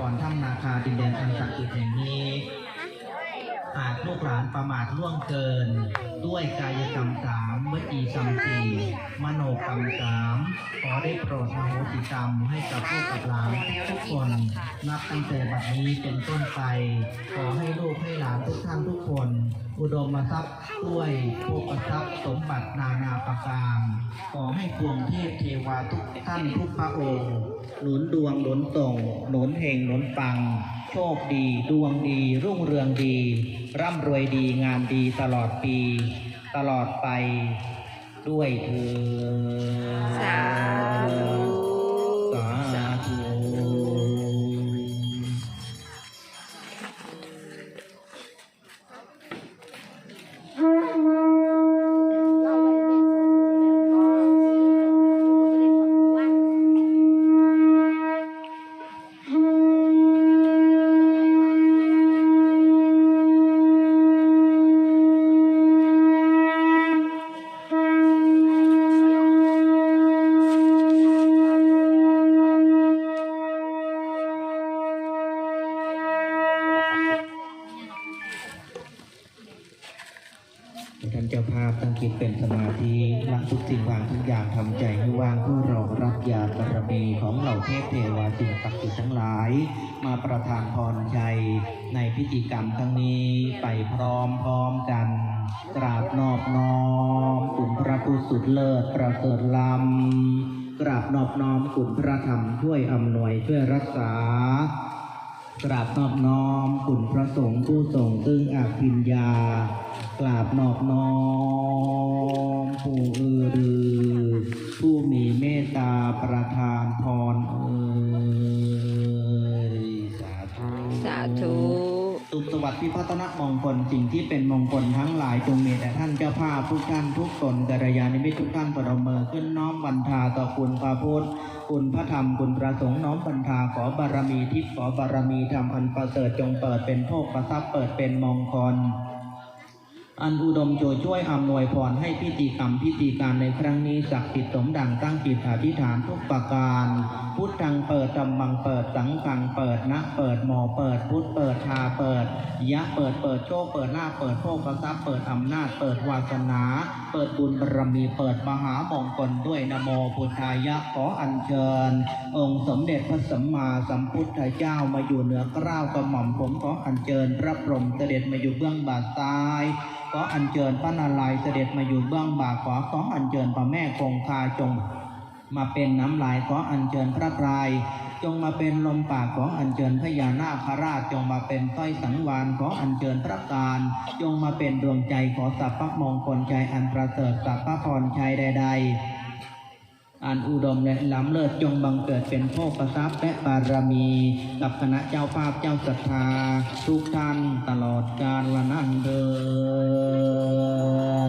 ก่อนถ้ำนาคาดินแดนอันศักดิ์สิทธิ์แห่งนี้หากลูกหลานประมาทล่วงเกิน ด้วยกายกรรมสามวจีกรรมสี่มโนกรรมสามขอได้โปรดอโหสิกรรมให้กับลูกกับหลานทุกคน นับตั้งแต่บัดนี้เป็นต้นไป ขอให้ลูกให้หลานทุกท่านทุกคน อุดมทรัพย์ด้วยโภคทรัพย์สมบัตินานาประการขอให้พวงเทพเทวาทุกท่านทุกพระองค์ หนุนดวงหนุนส่งหนุนเฮงหนุนปัง โชคดี ดวงดี รุ่งเรืองดี ร่ำรวยดีงานดีตลอดปี ตลอดไปด้วยเธอสาธุ จ้าภาพตั้งจิตเป็นสมาธิละทุกสิ่งวางทุกอย่างทำใจให้ว่างเพื่อรอรับญาบารมีของเหล่าเทพเทวาสิ่งศักดิ์สิทธิ์ทั้งหลาย มาประทานพรชัยในพิธีกรรมครั้งนี้ไปพร้อมพร้อมๆกัน กราบนอบน้อมคุณพระผู้สุดเลิศประเสริฐลำกราบนอบน้อมคุณพระธรรมช่วยอำนวยช่วยรักษากราบนอบน้อมคุณพระสงฆ์ผู้ทรงซึ่งอาภิญญา กราบนอบน้อมผู้เอือรือ ผู้มีเมตตาประทานพรเอ่ยสาธุสาธุสุขสวัสดิ์พิพัฒนมงคลสิ่งที่เป็นมงคลทั้งหลายจงมีแต่ท่านเจ้าภาพทุกท่านทุกตนกัลยาณิมิตทุกท่านประเมือขึ้นน้อมบรรทาต่อคุณพระพุทธคุณพระธรรมคุณพระสงฆ์น้อมบรรทาขอบารมีทิพย์ขอบารมีธรรมอันประเสริฐจงเปิดเป็นโภคทรัพย์เปิดเป็นมงคล อันอุดมโจช่วยอำนวยพรให้พิธีกรรมพิธีการในครั้งนี้ศักดิ์สิทธิ์สมดังตั้งจิตอธิษฐานทุกประการ พุทธังเปิดธรรมังเปิดสังฆังเปิดนะเปิดหมอเปิดพุทธเปิดทาเปิด ยะเปิดเปิดโชคเปิดลาเปิดโภคทรัพย์เปิดอำนาจเปิดวาสนา เปิดบุญบารมีเปิดมหามงคลด้วยนโมพุทธายะขออัญเชิญ องค์สมเด็จพระสัมมาสัมพุทธเจ้ามาอยู่เหนือกล้าวกระหม่อมผมขออัญเชิญพระพรหมเสด็จมาอยู่เบื้องบาทซ้าย ออัญเชิญพระนารายณ์เสด็จมาอยู่เบื้องบ่าขวาขออัญเชิญพระแม่คงคาจง มาเป็นน้ำลายขออัญเชิญพระพรายจงมาเป็นลมปากขออัญเชิญพญานาคราชจงมาเป็นต้อยสังวานขออัญเชิญพระการ จงมาเป็นดวงใจขอสัพพมงคลใจอันประเสริฐสัพพพรชัยใด ๆ อันอุดมและล้ำเลิศจงบังเกิดเป็นโภคทรัพย์และบารมี กับคณะเจ้าภาพเจ้าศรัทธา ทุกท่านตลอดกาลละนันเดิ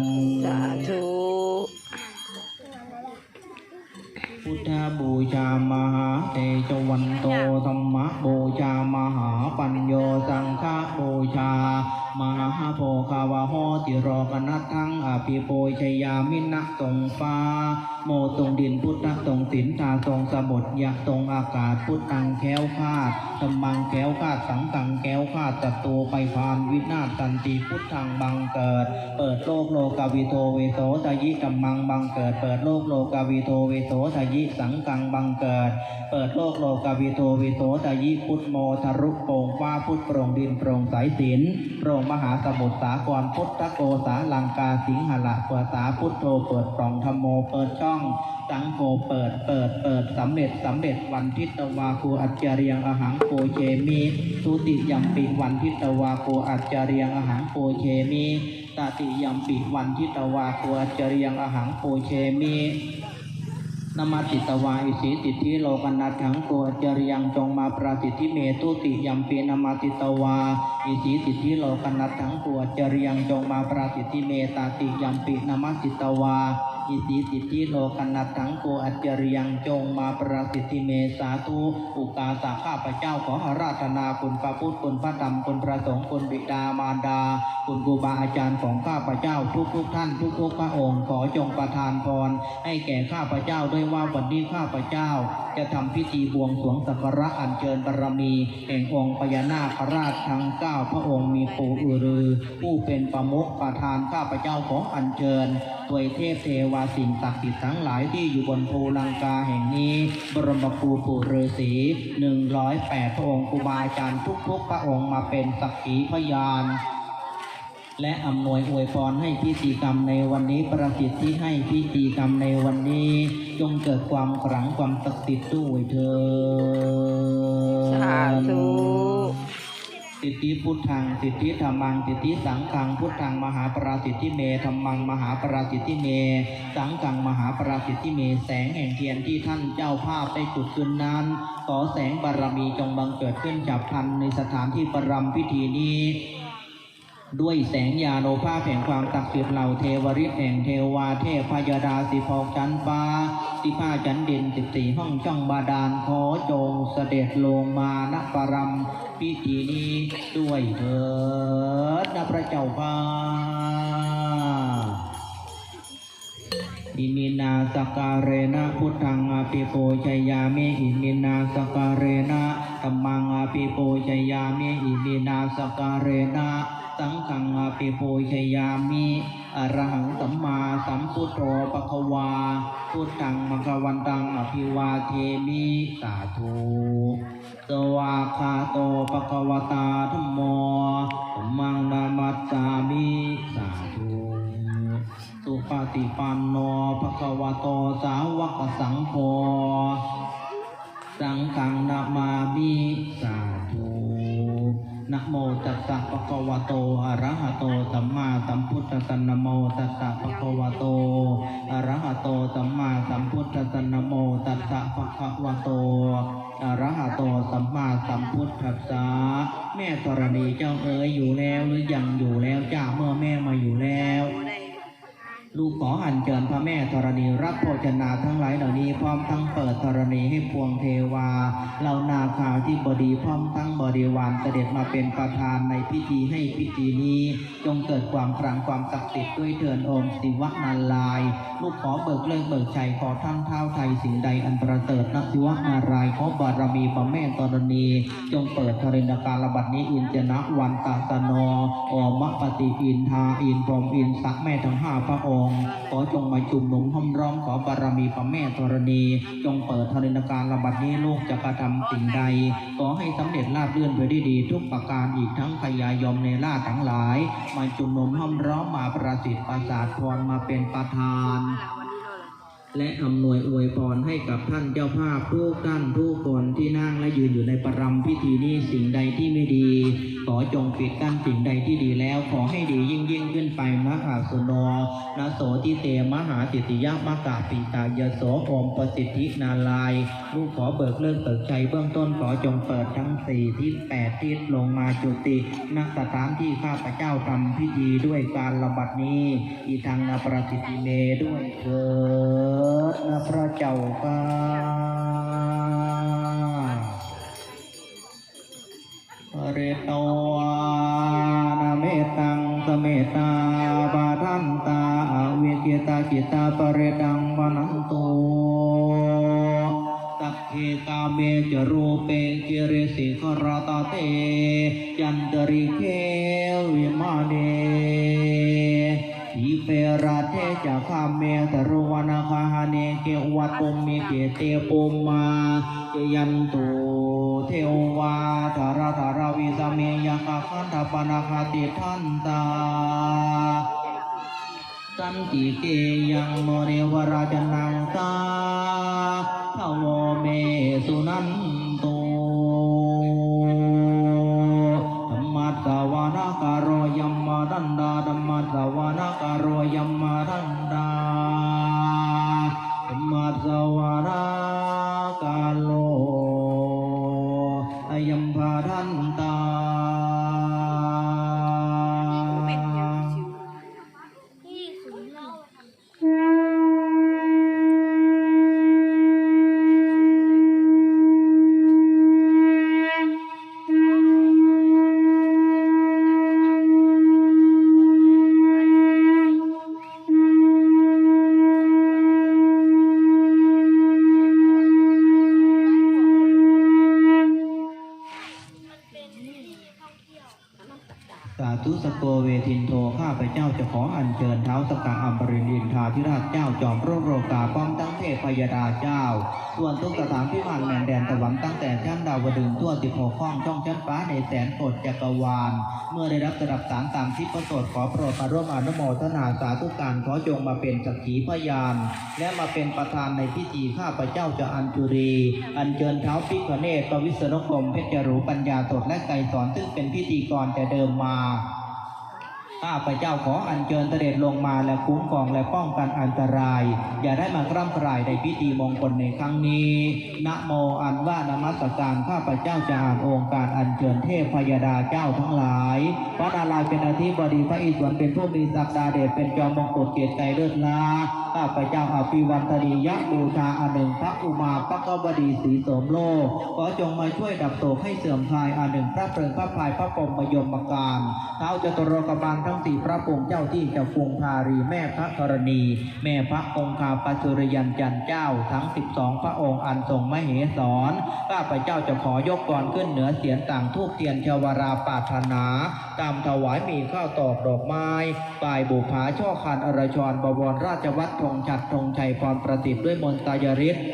นสาธุพุทธบูชามหาเตจวันโตธรรมบูชามหาปัญโยสังฆบูชา มาหาโพคาวาโหติโรกนัตทั้งอภิโปชยามินะตรงฟ้า โมตรงดินพุทธตรงสินตาตรงสมุทรยะตรงอากาศพุทธังแก้วคาดธรรมังแก้วคาดสังกังแก้วคาดตัตูไปพานวินาศตันติพุทธังบังเกิด เปิดโลกโลกาวิโตเวโสทยิกัมมังบังเกิด เปิดโลกโลกาวิโตเวโสทยิสังกังบังเกิด เปิดโลกโลกาวิโตเวโสทยิพุทธโมทรุโปร่งฟ้าพุทธโปร่งดินโปร่งสายสินโปร่งมหาสมุทรสากรพุทธโกสาลังกาสิงหละเปิดสาพุทโธเปิดปล่องธรรมโมเปิดช่องสังโฆเปิดเปิดเปิดสำเร็จสำเร็จวันทิตวาคูอัจจารียงอหังโปเชมีสุติยัมปิวันทิตวาคูอัจจารียงอหังโปเชมีตติยัมปิวันทิตวาคูอัจจารียงอหังโปเชมี นามาติตวาอิสีติทิโลกนัตถังโกอจาริยังจงมาปราติทิเมตุติยัมปีนามาติตวาอิสีติทิโลกนัตถังโกอจาริยังจงมาปราติทิเมตาติยัมปีนามาติตวาอิติสิทิโลกันัตถังโกอัจจริยังจงมาประสิทธิเมสาธุอุกาสาข้าพเจ้าขออาราธนาคุณพระพุทธคุณพระธรรมคุณพระสงฆ์คุณบิดามารดา คุณครูบาอาจารย์ของข้าพเจ้าทุกทุกท่านทุกทุกพระองค์ขอจงประทานพรให้แก่ข้าพเจ้าด้วยว่าวันนี้ข้าพเจ้า จะทำพิธีบวงสรวงสักการะอัญเชิญบารมีแห่งองค์พญานาคราชทั้งเก้าพระองค์มีปู่อือรือ ผู้เป็นประมุขประธานข้าพเจ้าของอัญเชิญถวยเทพเทววาสิ่งศักดิ์สิทธิ์ทั้งหลายที่อยู่บนภูลังกาแห่งนี้ บรมครูปู่ฤาษีหนึ่งร้อยแปดพระองค์ครูบาอาจารย์ทุกๆ พระองค์มาเป็นสักขีพยานและอำนวยอวยพรให้พิธีกรรมในวันนี้ประสิทธิ์ที่ให้พิธีกรรมในวันนี้ จงเกิดความขลังความศักดิ์สิทธิ์ด้วยเถิดสาธุ สิทธิพุทธัง สิทธิธรรมัง สิทธิสังขัง พุทธังมหาปราสิทธิเมธรรมังมหาปราสิทธิเม สังขังมหาปราสิทธิเม แสงแห่งเทียนที่ท่านเจ้าภาพได้จุดขึ้นนั้นขอแสงบารมีจงบังเกิดขึ้นจับพันในสถานที่ประรำพิธีนี้ ด้วยแสงยาโนภาแห่งความศักดิ์สิทธิ์เหล่าเทวริษแห่งเทวาเทพพยดาสิพอกจันฟ้าสิผ้าจันดินสิบสี่ห้องช่องบาดาลขอจงเสด็จลงมาณปรำพิธีนี้ด้วยเถิดนะพระเจ้าค่ะอิมินาสการเรนะพุทธังอาปิโปชยามิอิมินาสการเรนะธัมมัง ปิโปชยามิอิมินาสการเรนะสังฆังอาปิโปชยามิอรหังสัมมาสัมพุทโธปะคะวา พุทธังมะคะวันตังอภิวาเทมิสาธุสวาคาโตปะคะวตาธมโมธัมมังนามัสสามิสาธุสุปฏิปันโนภะคะวโตสาวกสังโฆ สังฆังนามามิสาธุนะโมตัสสะภะคะวะโตอะระหะโตสัมมาสัมพุทธัสสะนะโมตัสสะภะคะวะโตอะระหะโตสัมมาสัมพุทธัสสะนะโมตัสสะภะคะวะโตอะระหะโตสัมมาสัมพุทธัสสะแม่ธรณีเจ้าเอ๋ยอยู่แล้วหรือยังอยู่แล้วจ้าเมื่อแม่มาอยู่แล้ว ลูกขออัญเชิญพระแม่ธรณีรับโภชนาทั้งหลายเหล่านี้พร้อมทั้งเปิดธรณีให้พวงเทวาเหล่านาคาที่บดีพร้อมทั้งบริวารเสด็จมาเป็นประธานในพิธีให้พิธีนี้ จงเกิดความครังความศักดิ์สิทธิ์ด้วยเถิดองค์ศิวะนาลาย ลูกขอเบิกเลิกเบิกชัยขอท่านเท้าไทยสิ่งใดอันประเสริฐนักศิวะนารายขอบารมีพระแม่ธรณี จงเปิดธรินการระบัดนี้อินเจนะวันตาสโนอมะปฏิอินทาอินพรมอินสักแม่ทั้งห้าพระองค์ขอจงมาจุ่มนุมห้อมร้อมขอบารมีพระแม่ธรณี จงเปิดธริการระบัดนี้ลูกจะกระทำสิ่งใด ขอให้สำเร็จราบเรื่อนไปได้ดี ทุกประการอีกทั้งพยายมในล่าทั้งหลาย มาจุ่มนุมห้อมร้อมมาประสิทธิ์ประสาทพรมาเป็นประธาน และอำนวยอวยพรให้กับท่านเจ้าภาพทุกท่านทุกคนที่นั่งและยืนอยู่ในประรำพิธีนี้สิ่งใดที่ไม่ดี ขอจงปิดกั้นสิ่งใดที่ดีแล้ว ขอให้ดียิ่งยิ่งขึ้นไปนะอาสโนนโสติเตมหาสิทธิยมกะปิตายโสอมประสิทธินาลายลูกขอเบิกเลิกเบิกชัยเบื้องต้นขอจงเปิดทั้งสี่ทิศแปดทิศลงมาจุติณสถานที่ข้าพเจ้าทำพิธีด้วยการระบัดนี้ อีทางนาประสิทธิเมด้วยเถิด นะพระเจ้าค่ะเรโตวานาเมตังสเมตาปาทันตาอเวกิตาจิตาปเรดังวนันโตตักเขกาเมจรูเปกิริสิขรตาเตยันตริเควิมาเน เมตรวนาคาหาเนเกวัตุมเมเกเตปุมาเกยันตุเทวาธาราธาราวิสเมยคาคันธปนาคาติทันตาสันติเกยังโมเรวราจนังตาทวเมสุนันโตธรรมัสวานาการโยมมาดันดาธรรมัสวานาการโยมมาดันดา ออัญเชิญเท้าสกาอัมบรินินทาธิราชเจ้าจอมโรคโรกาป้อมตั้งเทพยดาเจ้า ส่วนทุกสถานพิมานแมนแดนตะวันตั้งแต่ชั้นดาวดึงส์ทั่วสิบหกข้องช่องชั้นฟ้าในแสนกดจักรวาล เมื่อได้รับสดับสารตามที่ประสดขอโปรดมาร่วมอนุโมทนาสาธุการขอจงมาเป็นสักขีพยาน และมาเป็นประธานในพิธีข้าพเจ้าจะอัญจุรี อัญเชิญเท้าพิคเนตปวิศนุกรมเพชรรูปัญญาตดและไกรสอนซึ่งเป็นพิธีกรแต่เดิมมา ข้าพเจ้าขออัญเชิญเสด็จลงมาและคุ้มครองและป้องกันอันตราย อย่าได้มากร่ำกรายในพิธีมงคลในครั้งนี้นะโมอันว่านมัสการข้าพเจ้าจะอ่านองค์การอัญเชิญเทพพยดาเจ้าทั้งหลาย พระนารายเป็นอธิบดีพระอิศวรเป็นผู้มีศักดาเดชเป็นจอมมงกุฎเกียรติไกรเลิศลาข้าพเจ้าอภิวันตนียะบูชาอันหนึ่งพระอุมาพระกบดีศรีสมโลกขอจงมาช่วยดับโศกให้เสื่อมคลายอันหนึ่งพระเพลิงพระพายพระปรมยมการเท้าจตุรกบาลทั้งสี่พระปงเจ้าที่เจ้าฟงพารีแม่พระธรณี แม่พระองคาปัจจุรยันจันเจ้าทั้ง 12 พระองค์อันทรงมเหสรข้าพเจ้าจะขอยกกรขึ้นเหนือเสียนต่างทูบเทียนชวราปาถนาตามถวายมีข้าวตอกดอกไม้ปลายบุภาช่อคันอรชรบวรราชวัตรธงชัดธงชัยพรประสิทธิ์ด้วยมนตายฤทธิ์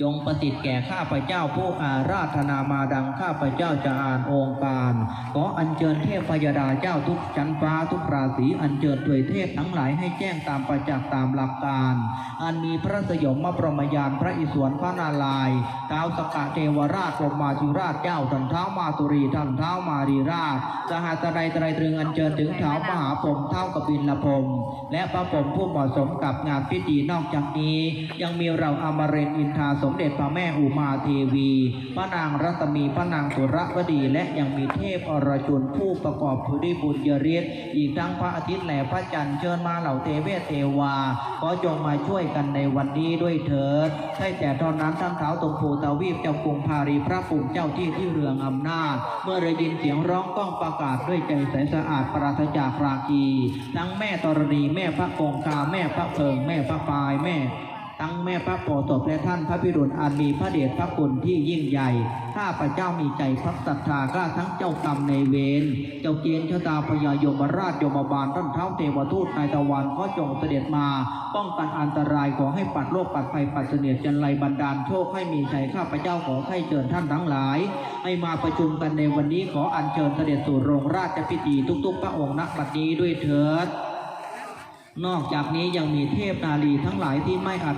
จงประสิทธิ์แก่ข้าพเจ้าผู้อาราธนามาดังข้าพเจ้าจะอ่านองค์การขออัญเชิญเทพพยดาเจ้าทุกชั้นฟ้าทุกราศีอัญเชิญถวยเทพทั้งหลายให้แจ้งตามประจักษ์ตามหลักการ อันมีพระสยมมาประมยานพระอิศวรพระนารายณ์ท้าวสกะเทวราชกรมมาธิราชเจ้าท่านเท้ามาตุรีท่านเท้ามารีราชสหัสไตรไตรตรึงอัญเชิญถึงเท้ามหาพรหมเท้ากบินละพรมและพระพรหมผู้เหมาะสมกับงานพิธีนอกจากนี้ ยังมีเราอมรินท์อินทราสมมเด็จพระแม่อุมาเทวี พระนางรัตมีพระนางสุรวดีและยังมีเทพอรชุนผู้ประกอบพุทธบุญยฤทธิ์อีกทั้งพระอาทิตย์และพระจันทร์เชิญมาเหล่าเทเวเทวาขอจงมาช่วยกันในวันนี้ด้วยเถิดใช่แต่ตอนนั้นท่านเท้าตรงภูตาวีปเจ้ากรุงพารีพระปุ่มเจ้าที่ที่เรืองอำนาจ เมื่อได้ยินเสียงร้องก้องประกาศด้วยใจใสสะอาดปราศจากราคีทั้งแม่ธรณีแม่พระคงคาแม่พระเพิงแม่พระปายแม่ ทั้งแม่พระโพธิ์ศพและท่านพระพิรุณอันมีพระเดชพระคุณที่ยิ่งใหญ่ ข้าพระเจ้ามีใจพักศรัทธากล้าทั้งเจ้ากรรมในเวร เจ้าเกณฑ์ชะตาพญายมราชยมบาลต้นเท้าเทวทูตนายตะวันก็จงเสด็จมา ป้องกันอันตรายขอให้ปัดโรคปัดภัยปัดเสนียดจันไรบันดาลโชคให้มีชัยข้าพระเจ้าขอให้เชิญท่านทั้งหลาย ให้มาประชุมกันในวันนี้ขออัญเชิญเสด็จสู่โรงราชพิธีทุกๆ พระองค์ณบัดนี้ด้วยเถิด นอกจากนี้ยังมีเทพนาลีทั้งหลายที่ไม่อาจ